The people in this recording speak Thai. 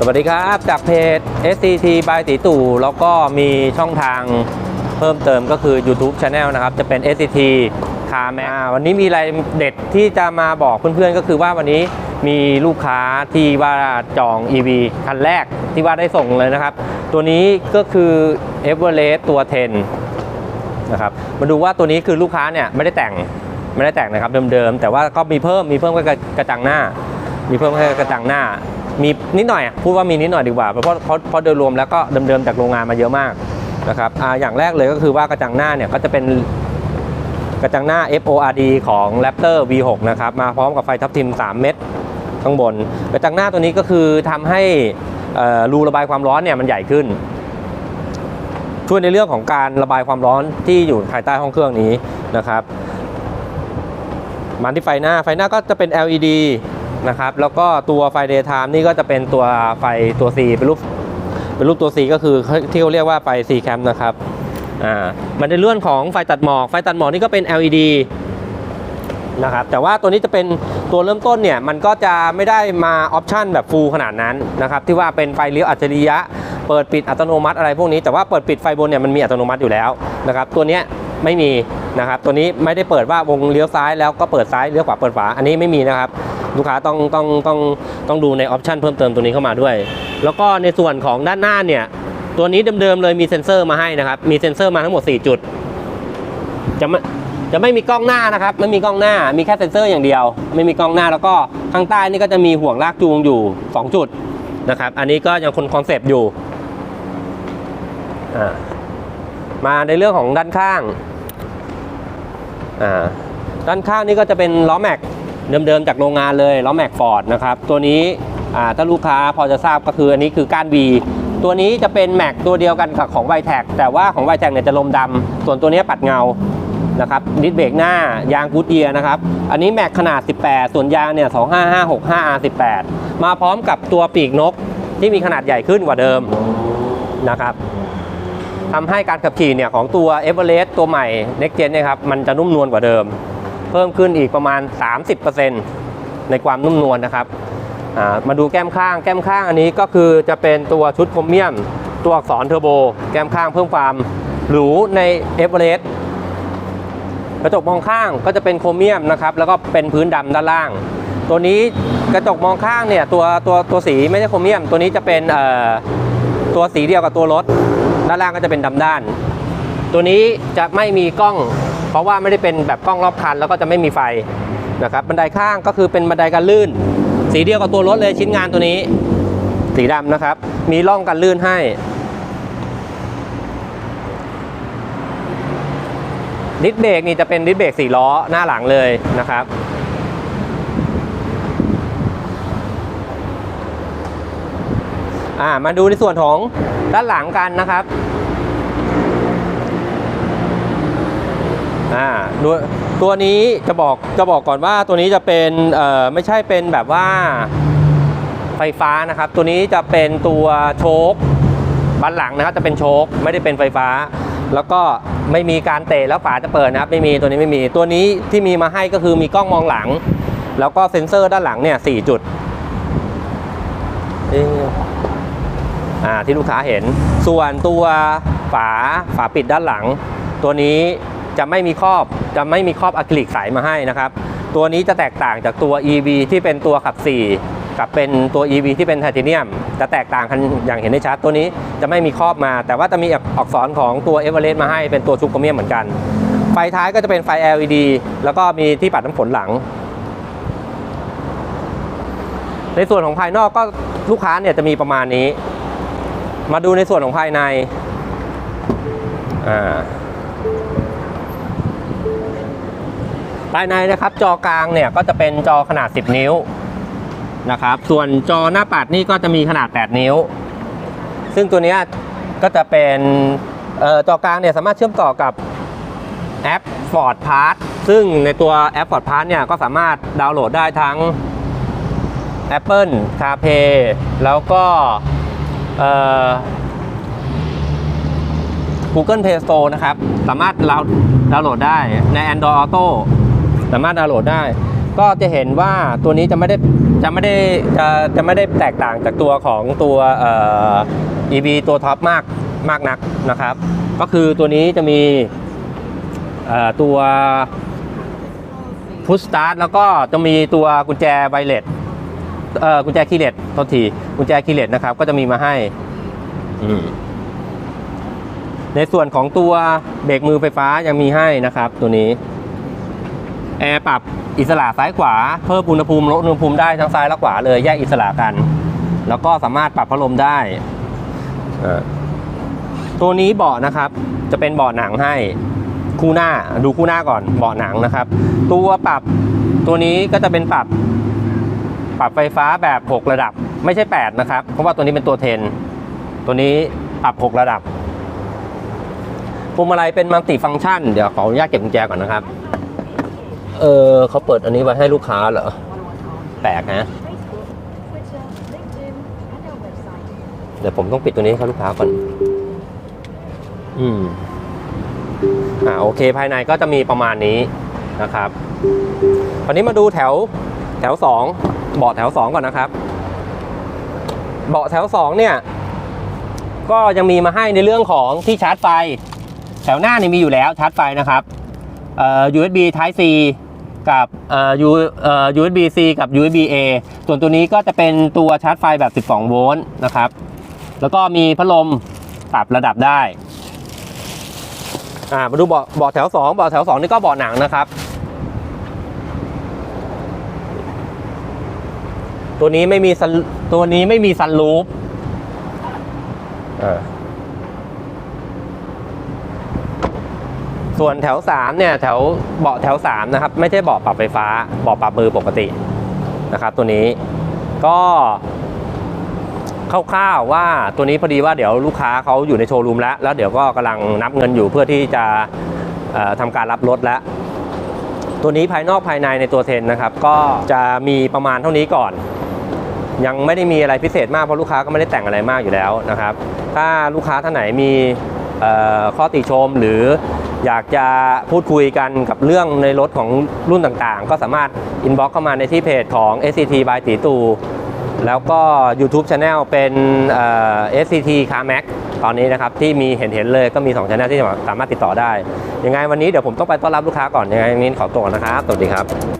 สวัสดีครับ จากเพจ SCT by ตีตู่แล้วก็มีช่องทางเพิ่มเติมก็คือ YouTube Channel นะครับ จะเป็น SCT คาแมวันนี้มีอะไรเด็ดที่จะมาบอกเพื่อนๆ ก็คือว่าวันนี้มีลูกค้าที่ว่าจอง EV คันแรกที่ว่าได้ส่งเลยนะครับ ตัวนี้ก็คือ e v e r e s t ตัว 10 นะครับ มาดูว่าตัวนี้คือลูกค้าเนี่ยไม่ได้แต่งไม่ได้แต่งนะครับเดิมๆ แต่ว่าก็มีเพิ่มมีเพิ่มแค่กระจังหน้า มีเพิ่มแค่กระจังหน้า มีนิดหน่อยพูดว่ามีนิดหน่อยดีกว่าเพราะเพราะเพราะโดยรวมแล้วก็เดิมๆจากโรงงานมาเยอะมากนะครับออย่างแรกเลยก็คือว่ากระจังหน้าเนี่ยก็จะเป็นกระจังหน้า FORD ของ Raptor V6 นะครับมาพร้อมกับไฟทับทิม 3 เม็ดข้างบน กระจังหน้าตัวนี้ก็คือทำให้รูระบายความร้อนเนี่ยมันใหญ่ขึ้น ช่วยในเรื่องของการระบายความร้อนที่อยู่ภายใต้ห้องเครื่องนี้นะครับมันที่ไฟหน้าไฟหน้าก็จะเป็น LED นะครับ แล้วก็ตัวไฟ daytime นี่ก็จะเป็นตัวไฟตัว C เป็นรูปเป็นรูปตัว C ก็คือที่เขาเรียกว่าไฟ C cam นะครับอ่ามันในเรื่องของไฟตัดหมอก ไฟตัดหมอกนี่ก็เป็น LED นะครับแต่ว่าตัวนี้จะเป็นตัวเริ่มต้นเนี่ยมันก็จะไม่ได้มาออปชันแบบฟูลขนาดนั้นนะครับที่ว่าเป็นไฟเลี้ยวอัจฉริยะ เปิดปิดอัตโนมัติอะไรพวกนี้แต่ว่าเปิดปิดไฟบนเนี่ยมันมีอัตโนมัติอยู่แล้วนะครับตัวนี้ไม่มีนะครับตัวนี้ไม่ได้เปิดว่าวงเลี้ยวซ้ายแล้วก็เปิดซ้ายเลี้ยวขวาเปิดฝาอันนี้ไม่มีนะครับ ลูกค้าต้องต้องต้องต้องดูในออปชันเพิ่มเติมตัวนี้เข้ามาด้วย แล้วก็ในส่วนของด้านหน้าเนี่ย ตัวนี้เดิมๆเลยมีเซ็นเซอร์มาให้นะครับ มีเซ็นเซอร์มาทั้งหมด 4 จุด จะไม่จะไม่มีกล้องหน้านะครับไม่มีกล้องหน้ามีแค่เซ็นเซอร์อย่างเดียว ไม่มีกล้องหน้าแล้วก็ข้างใต้นี่ก็จะมีห่วงลากจูงอยู่ 2 จุดนะครับ อันนี้ก็ยังคงคอนเซปต์อยู่มาในเรื่องของด้านข้าง ด้านข้างนี่ก็จะเป็นล้อแม็ก เดิมๆจากโรงงานเลยล้อแม็กฟอร์ดนะครับตัวนี้ถ้าลูกค้าพอจะทราบก็คืออันนี้คือก้าน V ตัวนี้จะเป็นแม็กตัวเดียวกันกับของไวแท็กแต่ว่าของไวแท็กเนี่ยจะลมดำส่วนตัวนี้ปัดเงานะครับดิสเบรกหน้ายางกูดเอียนะครับ อันนี้แม็กขนาด 18 ส่วนยางเนี่ย 25565 R18 มาพร้อมกับตัวปีกนกที่มีขนาดใหญ่ขึ้นกว่าเดิมนะครับทำให้การขับขี่เนี่ยของตัว e v e r e s t ตัวใหม่ Next Gen เนี่ยครับมันจะนุ่มนวลกว่าเดิม พิ่มขึ้นอีกประมาณ 30%ในความนุ่มนวลนะครับมาดูแก้มข้าง แก้มข้างอันนี้ก็คือจะเป็นตัวชุดโครเมียม ตัวอักษรเทอร์โบ แก้มข้างเพิ่มความหรูใน e v e r e s t กระจกมองข้างก็จะเป็นโครเมียมนะครับแล้วก็เป็นพื้นดำด้านล่าง ตัวนี้กระจกมองข้างเนี่ยตัวตัวตัวสีไม่ใช่โครเมียม ตัวนี้จะเป็นเอ่อตัวสีเดียวกับตัวรถ ด้านล่างก็จะเป็นดำด้าน ตัวนี้จะไม่มีกล้อง เพราะว่าไม่ได้เป็นแบบกล้องรอบคันแล้วก็จะไม่มีไฟนะครับบันไดข้างก็คือเป็นบันไดกันลื่น สีเดียวกับตัวรถเลยชิ้นงานตัวนี้ สีดำนะครับ มีร่องกันลื่นให้ ดิสเบรกนี่จะเป็นดิสเบรกสี่ล้อหน้าหลังเลยนะครับอ่ามาดูในส่วนของด้านหลังกันนะครับ อ่าตัวนี้จะบอกจะบอกก่อนว่าตัวนี้จะเป็นเอ่อไม่ใช่เป็นแบบว่าไฟฟ้านะครับ ตัวนี้จะเป็นตัวโชคบันหลังนะครับจะเป็นโชคไม่ได้เป็นไฟฟ้า แล้วก็ไม่มีการเตะแล้วฝาจะเปิดนะครับไม่มีตัวนี้ไม่มีตัวนี้ที่มีมาให้ก็คือมีกล้องมองหลัง แล้วก็เซ็นเซอร์ด้านหลังเนี่ยสี่จุดที่ลูกค้าเห็น ส่วนตัวฝาฝาปิดด้านหลัง ตัวนี้ จะไม่มีครอบจะไม่มีครอบอะคริลิกใสมาให้นะครับ ตัวนี้จะแตกต่างจากตัว EV ที่เป็นตัวขับ 4 กับเป็นตัว EV ที่เป็นไทเทเนียม จะแตกต่างกันอย่างเห็นได้ชัดตัวนี้จะไม่มีครอบมา แต่ว่าจะมีอักษรของตัวเอเวอเรสต์มาให้เป็นตัวชุบโครเมียมเหมือนกัน ไฟท้ายก็จะเป็นไฟ LED แล้วก็มีที่ปัดน้ำฝนหลัง ในส่วนของภายนอกก็ลูกค้าเนี่ยจะมีประมาณนี้ มาดูในส่วนของภายในอ่า ภายในนะครับจอกลางเนี่ยก็จะเป็นจอขนาด 10 นิ้วนะครับส่วนจอหน้าปัดนี่ก็จะมีขนาด 8 นิ้ว ซึ่งตัวนี้ก็จะเป็นออจอกลางเนี่ยสามารถเชื่อมต่อกับแอป Ford Pass ซึ่งในตัวแอป Ford Pass เนี่ยก็สามารถดาวน์โหลดได้ทั้ง Apple CarPlay แล้วก็ Google Play Store นะครับ สามารถดาดาวน์โหลดได้ใน Android Auto สามารถดาวน์โหลดได้ ก็จะเห็นว่าตัวนี้จะไม่ได้จะไม่ได้จะจะไม่ได้แตกต่างจากตัวของตัวเอ่อ EV ตัวท็อปมากมากนักนะครับ ก็คือตัวนี้จะมีเอ่อตัวพุชสตาร์ทแล้วก็จะมีตัวกุญแจไวเลสเอ่อกุญแจคีย์เลสทษทีกุญแจคีย์เลสนะครับ ก็จะมีมาให้อืในส่วนของตัวเบรกมือไฟฟ้ายังมีให้นะครับ ตัวนี้ แอร์ปรับอิสระซ้ายขวา เพิ่มอุณหภูมิลดอุณหภูมิได้ทั้งซ้ายและขวาเลยแยกอิสระกัน แล้วก็สามารถปรับพัดลมได้ ตัวนี้เบาะนะครับ จะเป็นเบาะหนังให้คู่หน้าดูคู่หน้าก่อนเบาะหนังนะครับ ตัวปรับตัวนี้ก็จะเป็นปรับ ปรับไฟฟ้าแบบ 6 ระดับ ไม่ใช่ 8 นะครับ เพราะว่าตัวนี้เป็นตัว10ตัวนี้ปรับ 6 ระดับพวงมาลัยเป็นมัลติฟังก์ชัน เดี๋ยวขออนุญาตเก็บกุญแจก่อนนะครับ เออเขาเปิดอันนี้ไว้ให้ลูกค้าเหรอ แปลกนะ เดี๋ยวผมต้องปิดตัวนี้ให้เขาลูกค้าก่อน อืม อ่าโอเคภายในก็จะมีประมาณนี้นะครับคราวนี้มาดูแถวแถวสองเบาะแถวสองก่อนนะครับ เบาะแถวสองเนี่ย ก็ยังมีมาให้ในเรื่องของที่ชาร์จไฟ แถวหน้านี่มีอยู่แล้วชาร์จไฟนะครับเอ่อ USB Type C กับเอ่อ U เอ่อ USB C กับ USB A ส่วนตัวนี้ก็จะเป็นตัวชาร์จไฟแบบ 12 โวลต์นะครับ แล้วก็มีพัดลมปรับระดับได้อ่ามาดูเบาะเบาะแถว2เบาะแถว 2 นี่ก็เบาะหนังนะครับ ตัวนี้ไม่มีซันตัวนี้ไม่มีซันรูฟอ่า ส่วนแถว3เนี่ยแถวเบาะแถว3นะครับไม่ใช่เบาะปรับไฟฟ้าเบาะปรับมือปกตินะครับ ตัวนี้ก็คร่าวๆว่าตัวนี้พอดีว่าเดี๋ยวลูกค้าเขาอยู่ในโชว์รูมแล้ว แล้วเดี๋ยวก็กำลังนับเงินอยู่เพื่อที่จะเอ่อทำการรับรถแล้ว ตัวนี้ภายนอกภายในในตัวเทนนะครับ ก็จะมีประมาณเท่านี้ก่อน ยังไม่ได้มีอะไรพิเศษมากเพราะลูกค้าก็ไม่ได้แต่งอะไรมากอยู่แล้วนะครับ ถ้าลูกค้าท่านไหนมีข้อติชมหรือ อยากจะพูดคุยกันกับเรื่องในรถของรุ่นต่างๆ ก็สามารถอินบ็อกเข้ามาในที่เพจของ SCT by ตีตูแล้วก็ YouTube Channel เป็นเอ่อ SCT Car Max ตอนนี้นะครับ ที่มีเห็นเห็นๆเลยก็มี 2 Channel ที่สามารถติดต่อได้ ยังไงวันนี้เดี๋ยวผมต้องไปต้อนรับลูกค้าก่อน ยังไงวันนี้ขอตัวก่อนนะครับ สวัสดีครับ